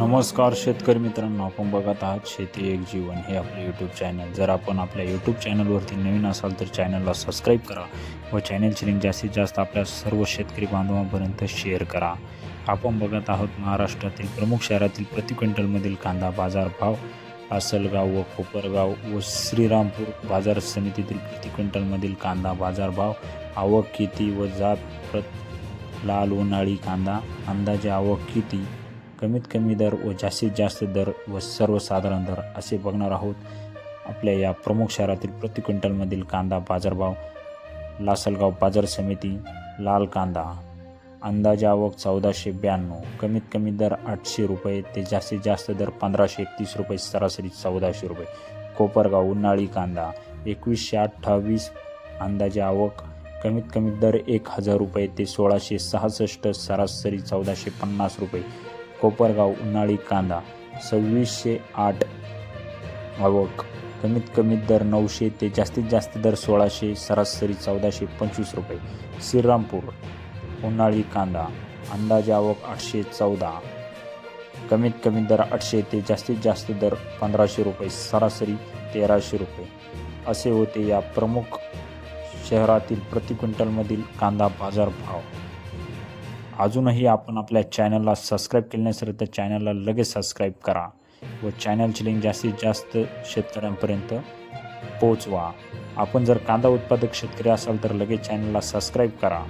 नमस्कार शेतकरी मित्रांनो आपण बघत आहात शेती एक जीवन हे आपले यूट्यूब चॅनल जर आपण आपल्या यूट्यूब चॅनलवरती नवीन असाल तर चॅनलला सबस्क्राईब करा व चॅनलची लिंक जास्तीत जास्त आपल्या सर्व शेतकरी बांधवांपर्यंत शेअर करा. आपण बघत आहोत महाराष्ट्रातील प्रमुख शहरातील प्रति क्विंटलमधील कांदा बाजार भाव व कोपरगाव व श्रीरामपूर बाजार समितीतील प्रति क्विंटलमधील कांदा बाजारभाव आवक किती व जात प्रत लाल उन्हाळी कांदा अंदाजे आवक किती? कमीत कमी दर व जास्तीत जास्त दर व सर्वसाधारण दर असे बघणार आहोत. आपल्या या प्रमुख शहरातील प्रति क्विंटलमधील कांदा बाजारभाव लासलगाव बाजार समिती लाल कांदा अंदाजे आवक चौदाशे ब्याण्णव कमीत कमी दर आठशे रुपये ते जास्तीत जास्त दर पंधराशे एकतीस रुपये सरासरी चौदाशे रुपये. कोपरगाव उन्हाळी कांदा एकवीसशे अठ्ठावीस अंदाजे आवक कमीत कमी दर एक हजार रुपये ते सोळाशे सहासष्ट सरासरी चौदाशे पन्नास रुपये. कोपरगाव उन्हाळी कांदा सव्वीसशे आठ आवक. कमीत कमी दर नऊशे ते जास्तीत जास्त दर सोळाशे सरासरी चौदाशे पंचवीस रुपये. श्रीरामपूर उन्हाळी कांदा अंदाजे आवक आठशे चौदा. कमीत कमी दर आठशे ते जास्तीत जास्त दर पंधराशे रुपये सरासरी तेराशे रुपये. असे होते या प्रमुख शहरातील प्रति क्विंटलमधील कांदा बाजार भाव अजूनही आपण आपल्या चॅनलला सबस्क्राईब केले नसेल तर चॅनलला लगेच सबस्क्राईब करा व चॅनलची लिंक जास्तीत जास्त शेतकऱ्यांपर्यंत पोहोचवा. आपण जर कांदा उत्पादक शेतकरी असाल तर लगेच चॅनलला सबस्क्राईब करा.